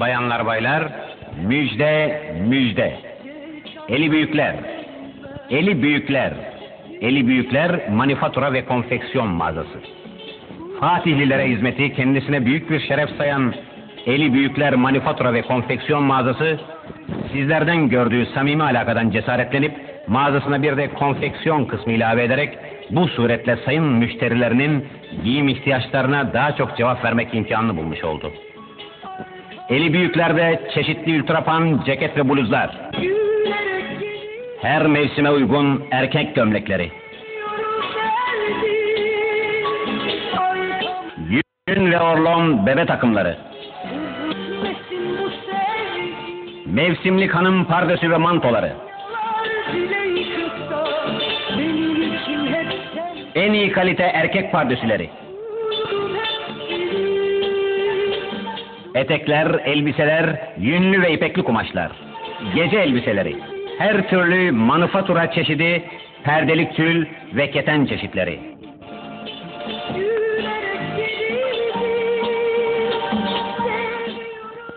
Bayanlar baylar, müjde müjde. Eli büyükler, eli büyükler, eli büyükler manifatura ve konfeksiyon mağazası. Fatihlilere hizmeti kendisine büyük bir şeref sayan Eli Büyükler Manifatura ve Konfeksiyon mağazası sizlerden gördüğü samimi alakadan cesaretlenip mağazasına bir de konfeksiyon kısmı ilave ederek bu suretle sayın müşterilerinin giyim ihtiyaçlarına daha çok cevap vermek imkanını bulmuş oldu. Eli büyüklerde çeşitli ultrapan ceket ve bluzlar, her mevsime uygun erkek gömlekleri, yün ve orlon bebe takımları, mevsimlik hanım pardesü ve mantoları, en iyi kalite erkek pardesüleri, etekler, elbiseler, yünlü ve ipekli kumaşlar, gece elbiseleri, her türlü manufatura çeşidi, perdelik tül ve keten çeşitleri.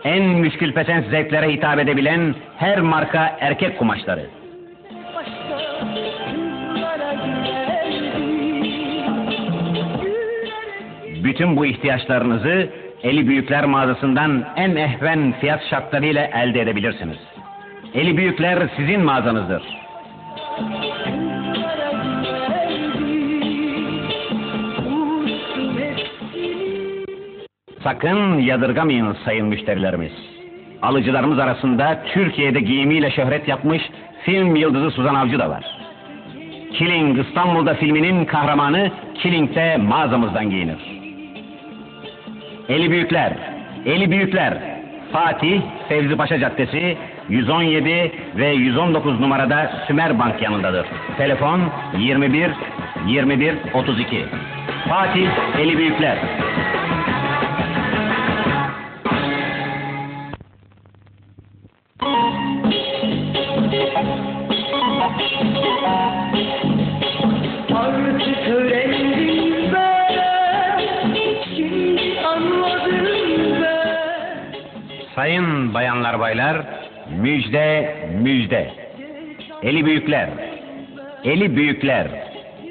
En müşkülpesen zevklere hitap edebilen her marka erkek kumaşları. Bütün bu ihtiyaçlarınızı Eli Büyükler mağazasından en ehven fiyat şartlarıyla elde edebilirsiniz. Eli Büyükler sizin mağazanızdır. Sakın yadırgamayın sayın müşterilerimiz. Alıcılarımız arasında Türkiye'de giyimiyle şöhret yapmış film yıldızı Suzan Avcı da var. Killing İstanbul'da filminin kahramanı Killing'de mağazamızdan giyinir. Eli Büyükler, Eli Büyükler, Fatih, Fevzi Paşa Caddesi, 117 ve 119 numarada Sümer Bank yanındadır. Telefon 21 21 32. Fatih, Eli Büyükler. Sayın bayanlar baylar, müjde müjde. Eli büyükler, eli büyükler,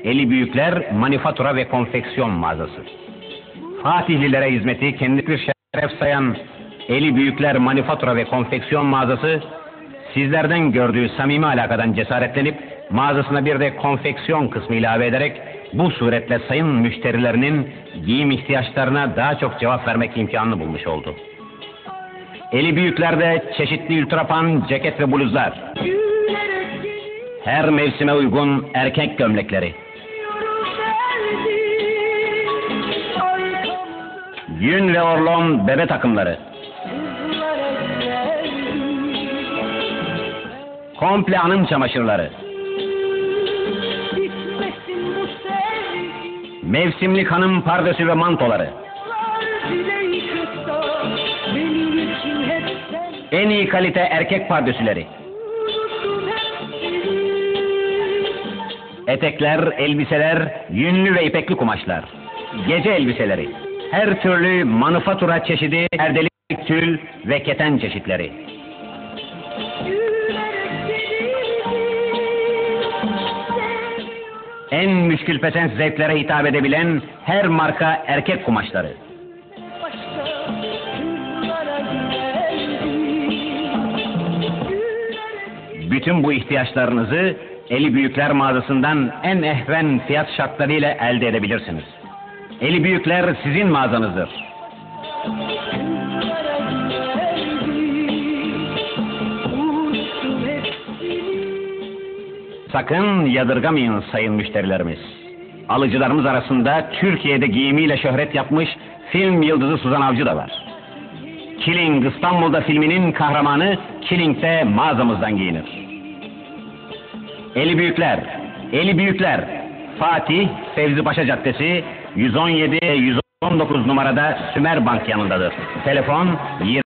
eli büyükler manifatura ve konfeksiyon mağazası. Fatihlilere hizmeti kendi bir şeref sayan Eli Büyükler Manifatura ve Konfeksiyon mağazası sizlerden gördüğü samimi alakadan cesaretlenip mağazasına bir de konfeksiyon kısmı ilave ederek bu suretle sayın müşterilerinin giyim ihtiyaçlarına daha çok cevap vermek imkanını bulmuş oldu. Eli büyüklerde çeşitli ultrapan ceket ve bluzlar, her mevsime uygun erkek gömlekleri, yün ve orlon bebe takımları, komple hanım çamaşırları, mevsimlik hanım pardesü ve mantoları, en iyi kalite erkek pardesüleri, etekler, elbiseler, yünlü ve ipekli kumaşlar, gece elbiseleri, her türlü manufatura çeşidi, perdelik tül ve keten çeşitleri. En müşkülpesen zevklere hitap edebilen her marka erkek kumaşları. Bütün bu ihtiyaçlarınızı Eli Büyükler mağazasından en ehven fiyat şartlarıyla elde edebilirsiniz. Eli Büyükler sizin mağazanızdır. Sakın yadırgamayın sayın müşterilerimiz. Alıcılarımız arasında Türkiye'de giyimiyle şöhret yapmış film yıldızı Suzan Avcı da var. Killing İstanbul'da filminin kahramanı Killing'de mağazamızdan giyinir. Eli Büyükler, Eli Büyükler, Fatih, Fevzi Paşa Caddesi, 117 119 numarada Sümer Bank yanındadır. Telefon 20